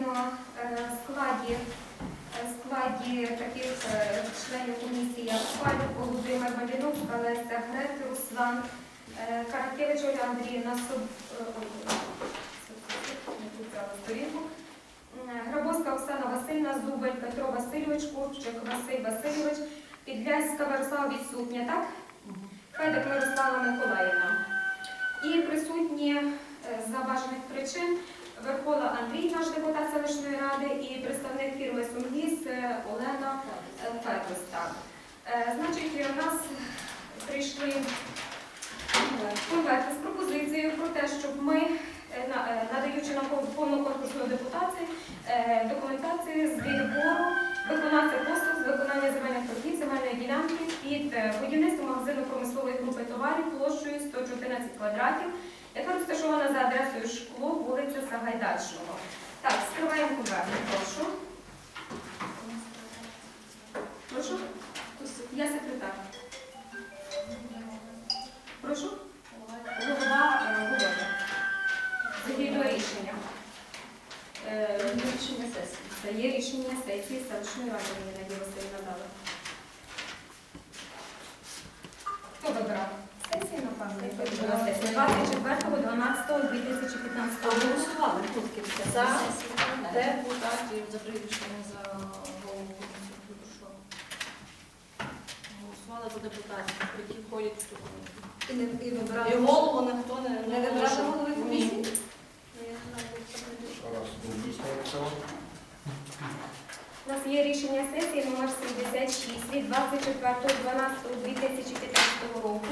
відповідно е, складі, е, складі таких е, членів комісії, як Палюк, Володимир Маліновська, Леся Грет, Руслан, Каракевич Оля Андріївна, Грабовська Оксана Васильівна, Зубель Петро Васильович, Курчик Василь Васильович, Підляська Верслава відсутня, так? Федик Мирослава Миколаївна. І присутні з забажаних причин Верхола Андрій, наш депутат селищної ради, і представник фірми Сумгіс е, Олена е, Фетус. Так. Е, Значить, у нас прийшли е, конверти з пропозицією про те, щоб ми, е, на- е, надаючи пов- повну конкурсну депутацію, е, документацію з відбору виконавця послуг з виконання земельних торгів, земельної ділянки під е, будівництво магазину промислової групи товарів площею 114 квадратів, яка розташована за адресою шкло, вулиця Сагайдачного. Так, скриваємо конверт, прошу. Прошу? Я секретар. Прошу? Голова е, Володя. Згідно рішення. Е, Рішення сесії. Це є рішення сесії селищної ради, Надія Васильівна дала. Хто вибирав? Сесія, напевно, яка вибрала сесія. 24.12.2015 року. Голосували хлопці За. депутатів за приміщення за голову комісії. Що? Голосували за депутатів, які входять в цю комісію. І не і вибирали. І голову ніхто не Не вибирали голови комісії? У нас є рішення сесії номер 76 від 24.12.2015 року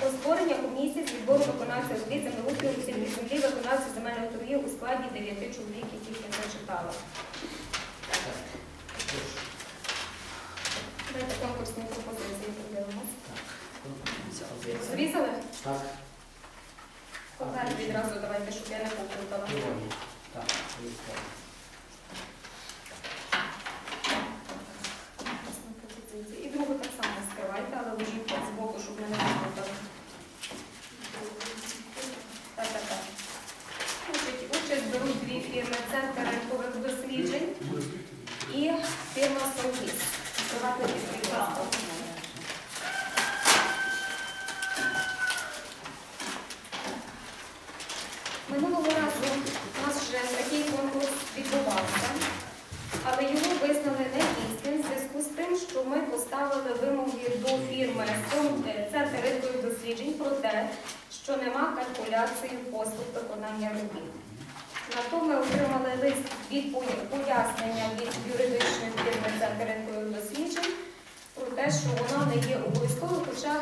про створення комісії з відбору виконавця робіт землеустрою у землі виконавця земельної торгів у складі 9 чоловік, яких я зачитала. Дайте конкурсні пропозиції подивимось. Зрізали? Так, Попереду відразу давайте, щоб я не поплутала. Так, військово. Конкурсні пропозиції. І другу так само скривайте, але ложіть з боку, щоб мене не поплутали. Так, так, так. Значить, Участь беруть дві фірми Центр ринкових досліджень і фірма Солвіс. Приватне підприємство. Минулого разу у нас вже такий конкурс відбувався, але його визнали недійсним в зв'язку з тим, що ми поставили вимоги до фірми «Сом- е, Центр ринкових досліджень про те, що нема калькуляції послуг виконання робіт. На то ми отримали лист від пояснення від юридичної фірми Центр ринкових досліджень про те, що вона не є обов'язковою, хоча,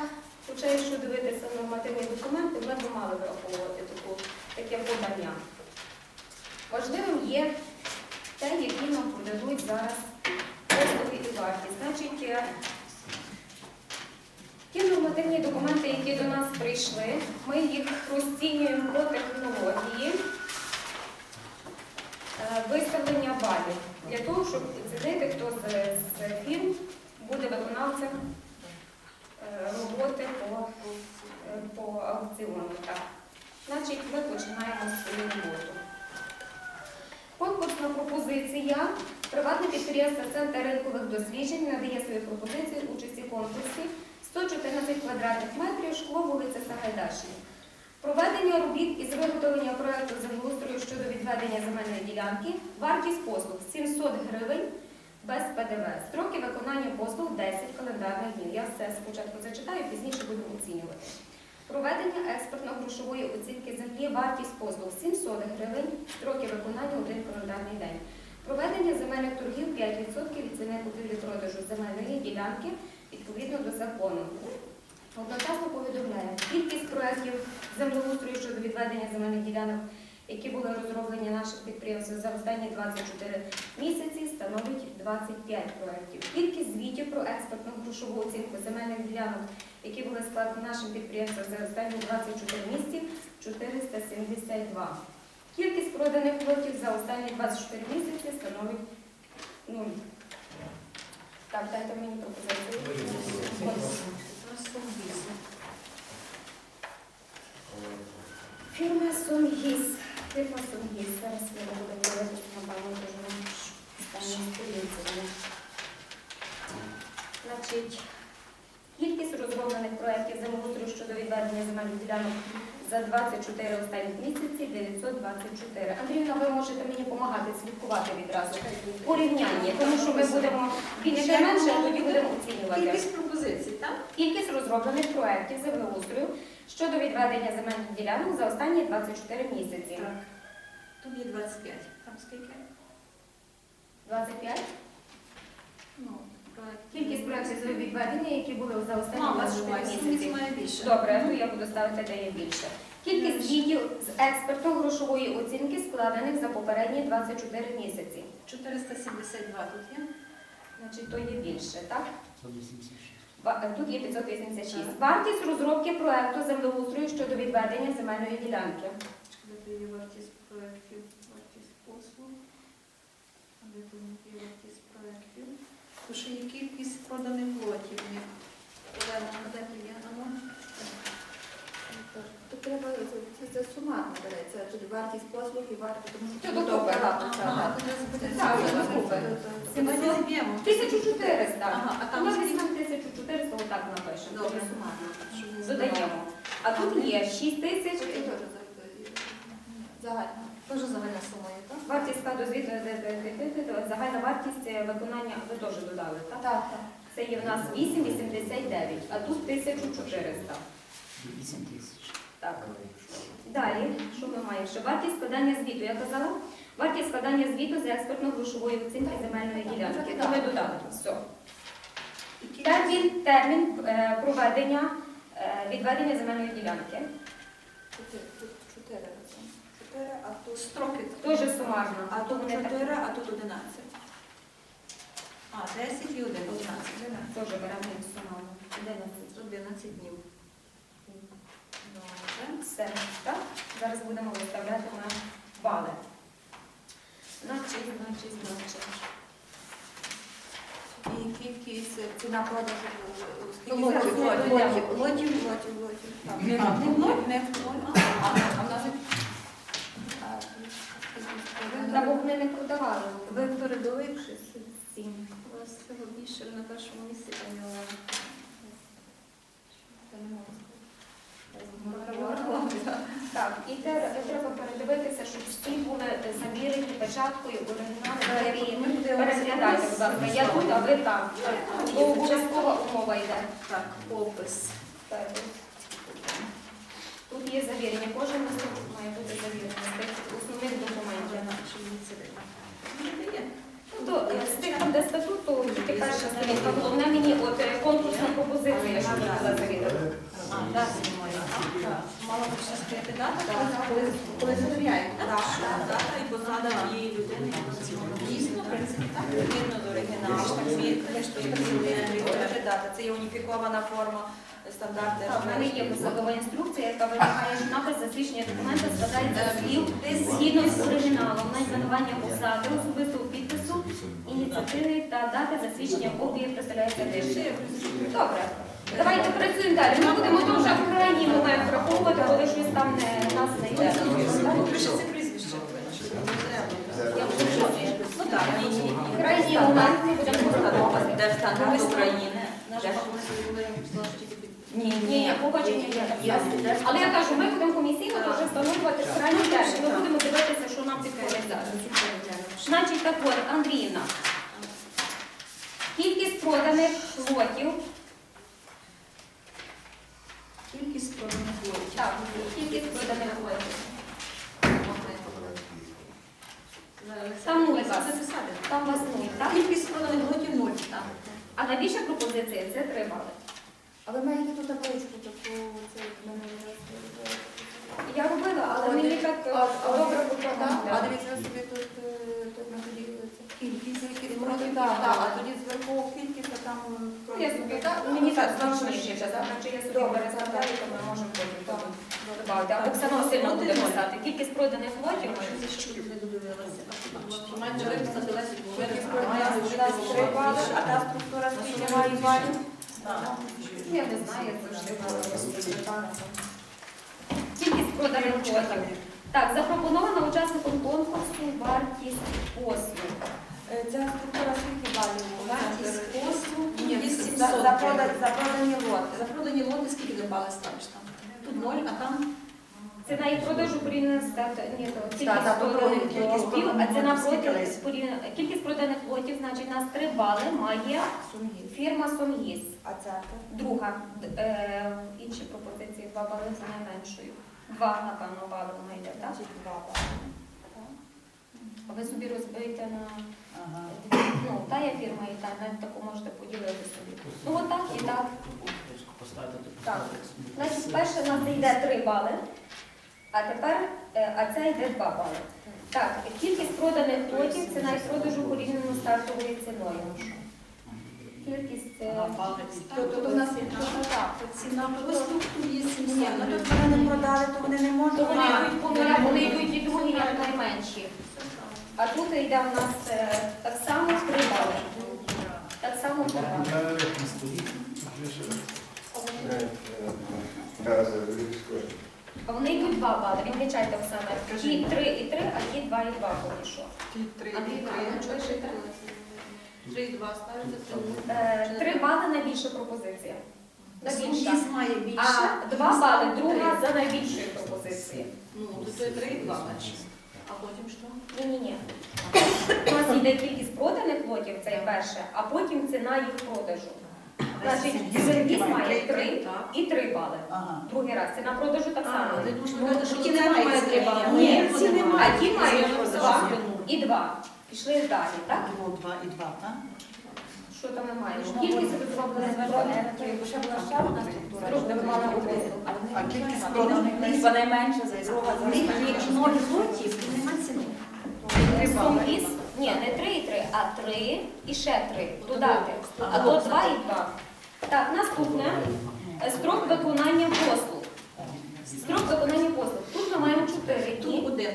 хоча якщо дивитися нормативні документи, ми б мали враховувати таку, таке подання. Важливим є те, які нам продадуть зараз послуги і вартість. Значить, ті нормативні документи, які до нас прийшли, ми їх розцінюємо по технології е, виставлення балів для того, щоб оцінити, хто з, з фірм буде виконавцем е, роботи по, е, по аукціону. Так. Значить, ми починаємо свою роботу. Конкурсна пропозиція. Приватне підприємство Центр ринкових досліджень надає свої пропозиції участі конкурсі 114 квадратних метрів, шкло, вулиця Сагайдачна. Проведення робіт із виготовлення проекту землеустрою щодо відведення земельної ділянки. Вартість послуг 700 гривень без ПДВ. Строки виконання послуг 10 календарних днів. Я все спочатку зачитаю, пізніше буду оцінювати. Проведення експортно-грошової оцінки землі, вартість послуг 700 гривень, строки виконання 1 календарний день. Проведення земельних торгів 5% від ціни купівлі-продажу земельної ділянки відповідно до закону. Одночасно повідомляє, кількість проєктів землеустрою щодо відведення земельних ділянок, які були розроблені нашим підприємством за останні 24 місяці, становить 25 проєктів. Кількість звітів про експортну грошову оцінку земельних ділянок, які були складені нашим підприємством за останні 24 місяці, 472. Кількість проданих лотів за останні 24 місяці становить 0. Так, дайте мені пропозицію. Фірма Сумгіс. Фірма Сумгіс. Зараз я буду дивитися, напевно, Значить, кількість розроблених проєктів землеустрою щодо відведення земельних ділянок за 24 останні місяці 924. Андріївна, ви можете мені допомагати слідкувати відразу порівняння, тому що ми будемо більше менше, тоді будемо оцінювати. Кількість пропозицій, так? Кількість розроблених проєктів землеустрою щодо відведення земельних ділянок за останні 24 місяці. Так. Тут є 25. Там скільки? 25. Ну. Кількість проєктів з відведення, які були за останні 24 місяці. місяці більше. Добре, то я буду ставити де є більше. Кількість звітів з експертно-грошової оцінки складених за попередні 24 місяці. 472 тут є. Значить, то є більше, так? 186. Тут є 586. Вартість розробки проекту землеустрою щодо відведення земельної ділянки. Де є вартість проєктів, вартість послуг. А де тут є вартість проєктів? Тут ще є кількість проданих лотів. Є. Олена, де тут є? Ану? Треба це, це, це сумарно береться. Тут вартість послуг і вартість, тому Це що до купи. багато. Ага, десь це. це зіб'ємо. 1400. Ага, а там там скільки? візьмемо 1400, отак напишемо. Добре. Це сумарно. Додаємо. А тут є 6 Це тисяч. загально. Теж загальна сума є, так? Вартість складу звіту, де- де- де- загальна вартість е, виконання, ви теж додали, так? Так, так. Це є в нас 8,89, а тут 1400. 8 тисяч. Так. Далі, що ми маємо ще? Вартість складання звіту. Я казала? Вартість складання звіту з експертно-грошової оцінки земельної ділянки. То ми додали. Все. Термін, термін проведення е, відведення земельної ділянки. Тут, тут 4 разом. 4, а тут Строки. Дуже сумарно. а тут 4, а тут 11. А, 10 і 1, 11. Теж беремо сумарно. 11. 11 днів. Добре. Все, так? Зараз будемо виставляти на бали. Значить, значить, значить. І кількість е, ціна продажу е, скільки Ну, лотів, лотів, лотів. лотів. Так, Не в ноль? не в ноль. А, а в нас Та бо вони не продавали. Ви передали 67. У вас цього більше на першому місці. Це не. Так, і треба передивитися, щоб всі були завірені печаткою, будемо Переглядайте, будь ласка. Я тут, а ви там. То обов'язкова умова йде. Так, опис. Тут є завірення. Кожен листок має бути завірений з тих основних документів. Що? Ну, з тих, там, де статут, то тільки перша сторінка. Головне мені от е, конкурсна пропозиція, щоб була завірена. А. Так. Мала б ще стояти дата, коли, завіряють. Дата і позада тієї людини, яка працювала. Дійсно, в принципі, так. Відповідно до оригіналу. Це є уніфікована форма, стандарти. У мене є посадова інструкція, яка вимагає, що напис засвідчення документа складається слів згідно з оригіналом, найменування посади, особистого підпису, ініціативи та дати засвідчення копії представляється. Добре. Давайте працюємо далі. Ми будемо вже в крайній момент враховувати, коли щось там не нас не йде. Вже вже- Ну так, ні, ні, ні. Крайній момент ми будемо враховувати. Де стандарт України? Ні, Ні, погодження є. Але я кажу, ми будемо комісійно теж встановлювати крайній термін. Ми будемо дивитися, що нам підходить зараз. Значить, так от, Андріївна, кількість проданих лотів, Кількість проданих лотів. Так, кількість проданих лотів. Там нуль вас. Там вас нуль, так? Кількість проданих лотів нуль. Так. А найбільша пропозиція це три бали. А ви маєте тут табличку таку, це в мене е, Я робила, але мені так е, добре Так, а дивіться собі тут, е, тут на тоді кількість, кількість так, а тоді зверху кількість, там е, Я собі, так, мені так зручніше, кажучи, я собі Добре, то ми можемо потім Так. додати. А Оксана Васильівна буде писати. Кількість проданих лотів. Додивилася. Менше виписати Кількість а та структура скільки має балів? Я не знаю, як завжди. Кількість проданих лотів. Так, запропонована учасникам конкурсу вартість послуг. Е, Ця структура скільки балів? Вартість послуг є за, за, прода- за продані лоти. За продані лоти скільки ти бали ставиш там? Тут ноль, а там Ціна і продажу порівняно з ні, то кількість так, проданих кількість лотів, а проданих ціна лотів скільки проти- десь? порівняно- кількість проданих лотів, значить, у нас 3 бали має фірма Сомгіз. А ця? Друга, д- е, інші пропозиції, два бали за найменшою. Два, напевно, бали вона йде, так? Значить, два бали. А ви собі розбиєте на Ага. ну, та є фірма і та, навіть таку можете поділити собі. Ну, от так і так. Так. Значить, перше у нас йде 3 бали, а тепер, е, а це йде 2 бали. Так, кількість проданих лотів, ціна і продажу порівняно стартовою ціною. Кількість е, Тобто у нас ціна послуг тут є Ні, 700 ну вони не продали, то вони не можуть. вони йдуть і другі, як найменші. А тут йде у нас е, так само 3 бали. Так само 3 бали. А вони йдуть 2 бали. Відмічайте Оксана. Ті 3 і 3, а ті 2 і 2 поки що. Андрій, а ви пишете? Три і два ставите, три. Е, бали найбільша пропозиція. Найбільша. А два бали друга за найбільшою пропозицією. Ну, то три і два значить. А потім що? Ні, ні, ні. У нас йде кількість проданих лотів, це перше, а потім ціна їх продажу. Значить, сервіс має три і три бали. Ага. Другий раз ціна продажу так само. ти думаєш, Ну, що ті немає має три бали? Ні, ці немає. А ті мають два і два. Пішли далі, так? Було два і два, так? Що там ми маємо? Кількість розроблених проєктів. Якби ще була ще одна структура, не робити. було. А кількість проданих лист найменше за друга ноль лотів і нема ціни. Ні, не три і три, а три і ще три. Додати. А то два і два. Так, наступне. Строк виконання послуг. Строк виконання послуг. Тут ми маємо 4 Тут дні, тут 11.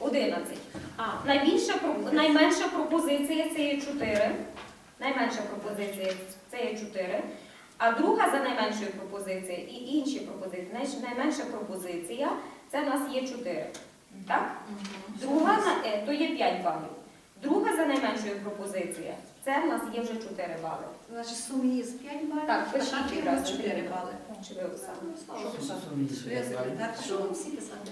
11. А, Найбільша, найменша пропозиція це є 4. Найменша пропозиція це є 4. А друга за найменшою пропозицією і інші пропозиції. Найменша пропозиція це в нас є 4. Так? Друга на- е, то є 5 балів. Друга за найменшою пропозицією це в нас є вже 4 бали. значить, сумгіз 5 балів, Так, а пишіть фірма 4 бали. Чи ви Оксана? Що Богу. сумні Що я секретар? Що вам всі писати?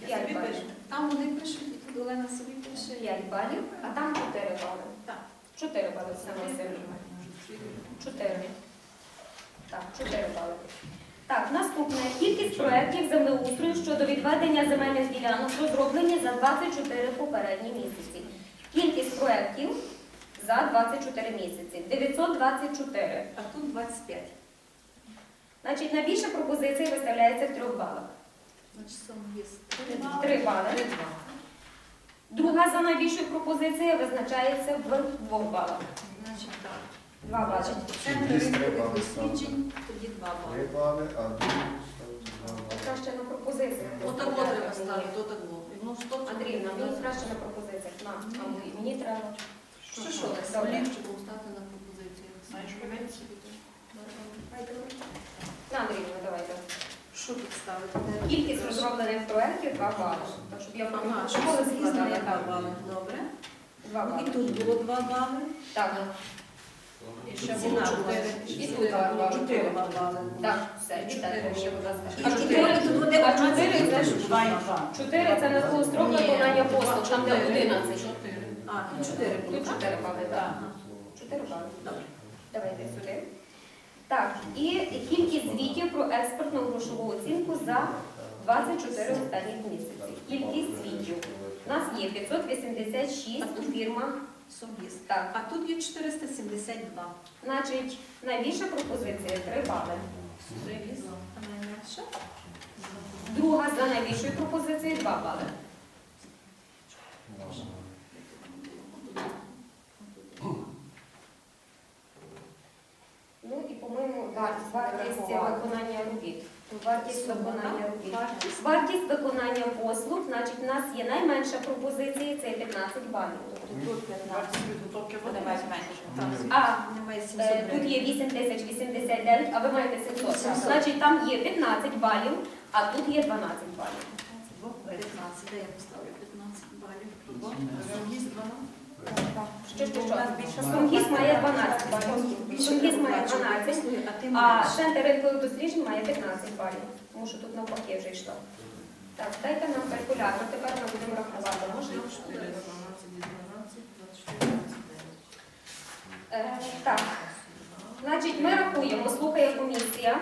Я П'ять собі балів. пишу. Там вони пишуть, і тут Олена собі пише. 5 балів, а там 4 бали. Так. 4 бали все Васильівна. 4. Так, 4 бали. Так, наступне. Кількість проєктів землеустрою щодо відведення земельних ділянок розроблені за 24 попередні місяці. Кількість проєктів за 24 місяці. 924. А тут 25. Значить, найбільша пропозиція виставляється в трьох балах. Значить, Три бали. Друга за найбільшою пропозицією визначається в двох балах. Так. Два бали. Центр ринкових бали досліджень, тоді 2 бали. Три бали, а другу ставити два бали. Краще на пропозиціях. Отак от треба ставити, отак от. Ну, що Андріївна, мені краще на пропозиціях. На, а мені- мені треба. Що, що, Леся? Добре. Ліпше було стати на пропозиції. Знаєш, подивитися? На, Андріївна, давайте. Що тут ставити? Кількість розроблених проєктів 2 бали. Так, щоб я Ага, що було складала, з'їздили так. 2 бали. Добре. 2 І тут було 2 бали. Так, І ще Ціна було була. 4. І тут два бали. 4 так, все, вітайте ще, будь ласка. А 4 тут вони, а 4 це ж Два і два. 4 це на слово строк виконання послуг, там де 11. А, тут 4 було. Тут 4 бали, так. 4 бали. Добре. Давайте сюди. Так, і кількість звітів про експортну грошову оцінку за 24 останніх місяці. Кількість звітів. У нас є 586 у фірмах. Сумгіз. Так, А тут є 472. значить, найбільша пропозиція 3 бали. Привіз. А найменше? Друга за найбільшою пропозицією 2 бали. Ну і, по-моєму, вартість, вартість виконання робіт. Вартість виконання робіт. Вартість. Виконання послуг, значить, у нас є найменша пропозиція, це 15 балів. Тут 15. Подавайте менше. А е, тут є 8089, а ви маєте 700. 700. Значить, там є 15 балів, а тут є 12 балів. 15, де я поставлю 15 балів? Сумгіз 12. Що, що, що? Сунгіс має 12 балів. Сунгіс має 12, а ти а центр ринкових досліджень має 15 балів. Тому що тут навпаки вже йшло. Так, дайте нам калькулятор, тепер ми будемо рахувати. Можна? 4, 12, 12, 24, 29. Е, так, значить, ми рахуємо, слухає комісія.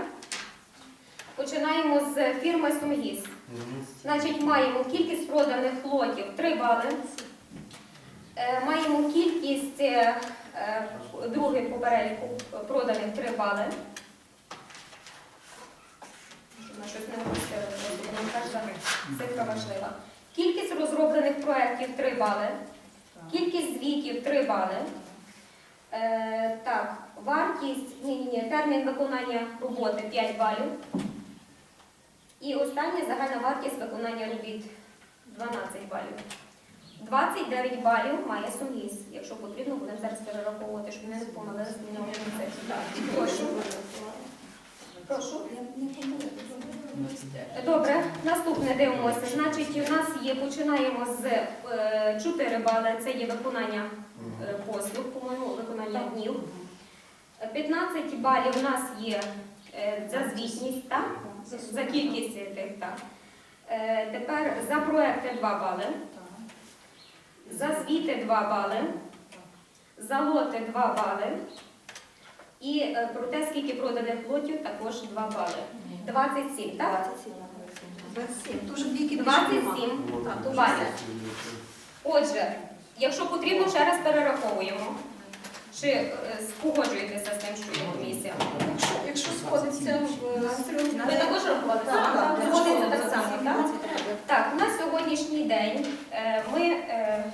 Починаємо з фірми Сунгіс. Значить, маємо кількість проданих лотів 3 бали. Е, Маємо кількість е, другий по переліку проданих 3 бали. Щоб на щось не випустили, нам кожна цифра важлива. Кількість розроблених проєктів 3 бали. Кількість звітів 3 бали. Е, так, вартість, ні, ні, ні, термін виконання роботи 5 балів. І остання загальна вартість виконання робіт 12 балів. 29 балів має суміс. Якщо потрібно, будемо зараз перераховувати, щоб не помилилися ні на одну цифру. Прошу. Прошу. Добре, наступне дивимося. Значить, у нас є, починаємо з е, 4 бали, це є виконання е, послуг, по-моєму, виконання днів. Е, 15 балів у нас є е, за звітність, так? За кількість тих, так. Е, Тепер за проекти 2 бали, за звіти 2 бали, за лоти 2 бали. І е, про те, скільки проданих лотів, також 2 бали. 27, так? 27. Дуже двійки 27 балів. Отже, якщо потрібно, ще раз перераховуємо. Чи е, погоджуєтеся з тим, що є комісія? Якщо, якщо сходиться в Ви також рахували? Так, Погодиться так само, так? Так, на сьогоднішній день е, ми е,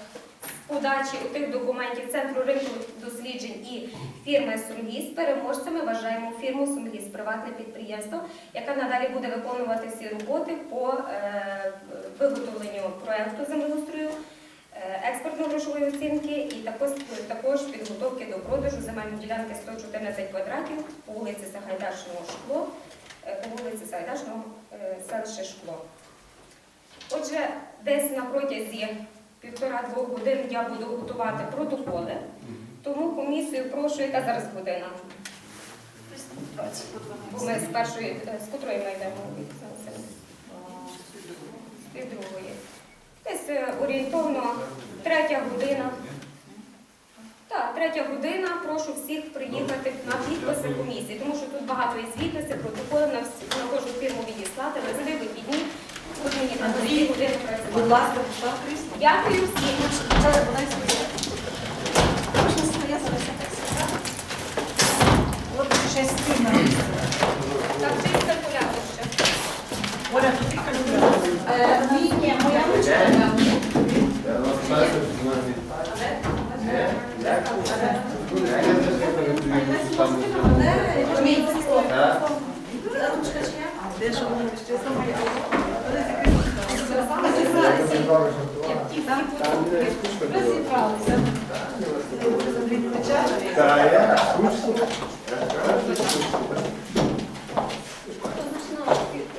подачі у тих документів Центру ринкових досліджень і фірми Сумгіс переможцями вважаємо фірму Сумгіс, приватне підприємство, яке надалі буде виконувати всі роботи по е, виготовленню проєкту землеустрою, е, експортно-грошової оцінки і також, підготовки до продажу земельної ділянки 114 квадратів по вулиці Сагайдачного Шкло, е, по вулиці Сагайдачного селище Шкло. Отже, десь на протязі півтора-двох годин я буду готувати протоколи. Тому комісію прошу, яка зараз година. Бо ми з першої, е, з котрої ми йдемо з. Десь е, орієнтовно третя година. Так, третя година. Прошу всіх приїхати на підписи комісії, тому що тут багато є звітності, протоколи на всі на кожну фірму відіслати, листи, вихідні. Працювати. Будь ласка, пішла Христо. Дякую всім. Можна. От. Так, ти калькулятор ще. Оля, тут калькулятор. Ні, ні, моя ручка. Ручка? Де ж вона? Що це моя?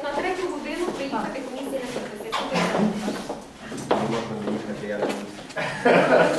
На третю годину приїхати комісія на підписи.